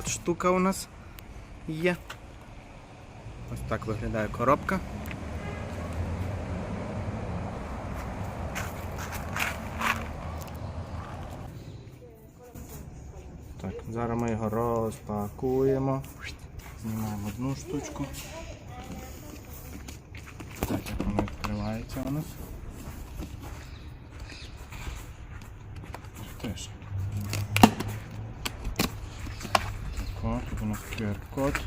от штука у нас є. Ось так виглядає коробка. Так, зараз ми його розпакуємо. Знімаємо одну штучку. Так, як воно відкривається у нас. Теж. Тут у нас QR-код.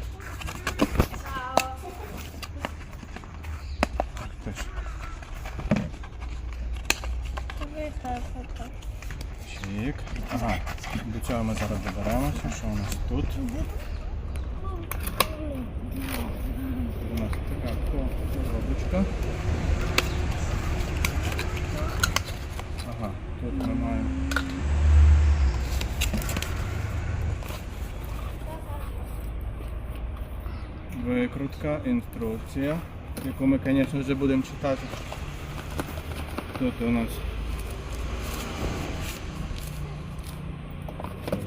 Теж. Ага, до цього ми зараз доберемося. Що у нас тут? У нас така коробочка. Ага, тут ми маємо. Викрутка, інструкція, яку ми, звісно вже будемо читати. Тут у нас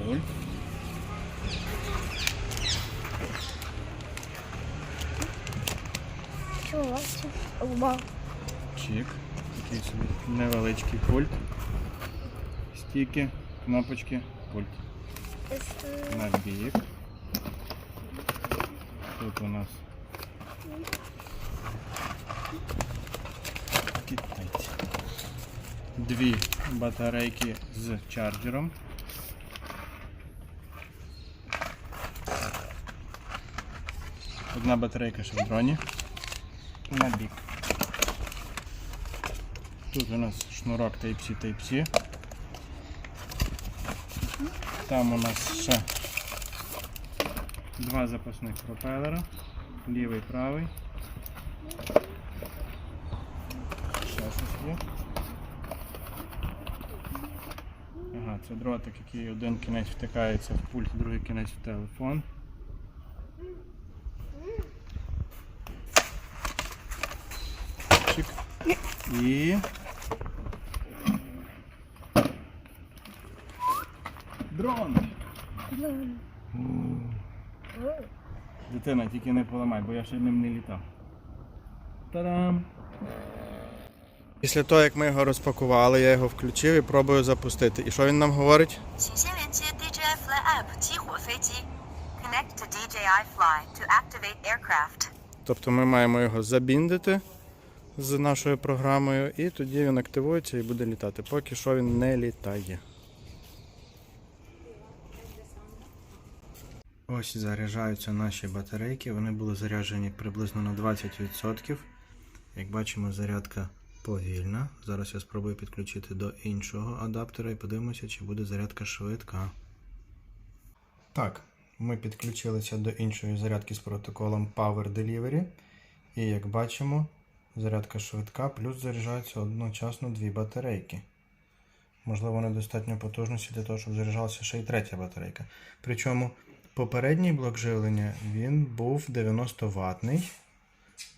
руль. Чик. Такий собі невеличкий пульт. Стіки, кнопочки, пульт. На бік. Тут у нас китайці. Дві батарейки з чарджером. Одна батарейка ще в дроні. На бік. Тут у нас шнурок Type-C Type-C. Там у нас ще два запасних пропелера. Лівий, правий. Ще щось є. Ага, це дротик, який один кінець втикається в пульт, другий кінець в телефон. Чик. І. Дрон! Дитина, тільки не поламай, бо я ще ним не літав. Та-дам! Після того, як ми його розпакували, я його включив і пробую запустити. І що він нам говорить? Connect to DJI Fly to activate aircraft. Тобто ми маємо його забіндити з нашою програмою, і тоді він активується і буде літати. Поки що він не літає. Ось заряджаються наші батарейки. Вони були заряджені приблизно на 20%. Як бачимо, зарядка повільна. Зараз я спробую підключити до іншого адаптера і подивимося, чи буде зарядка швидка. Так, ми підключилися до іншої зарядки з протоколом Power Delivery. І як бачимо, зарядка швидка, плюс заряджаються одночасно дві батарейки. Можливо, недостатньо потужності для того, щоб заряджалася ще й третя батарейка. Причому попередній блок живлення він був 90 ватний,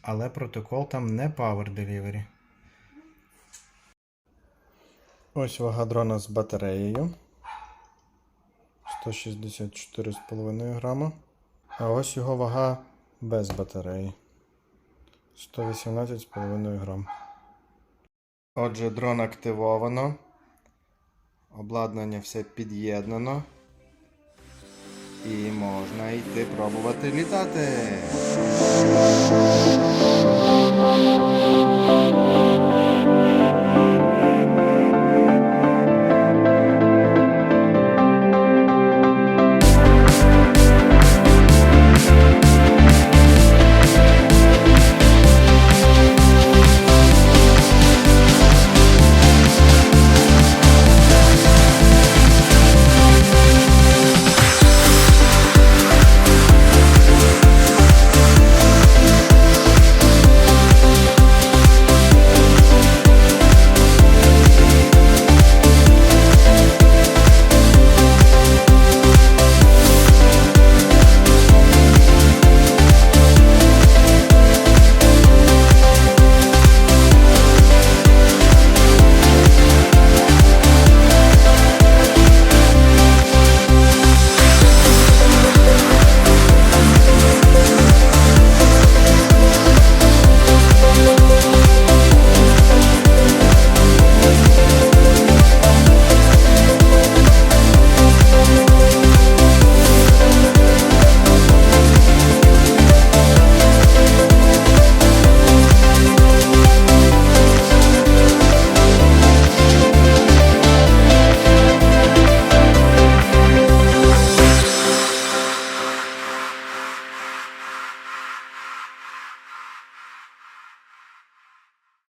але протокол там не Power Delivery. Ось вага дрона з батареєю. 164,5 грама. А ось його вага без батареї. 118,5 грам. Отже, дрон активовано. Обладнання все під'єднано. І можна йти пробувати літати.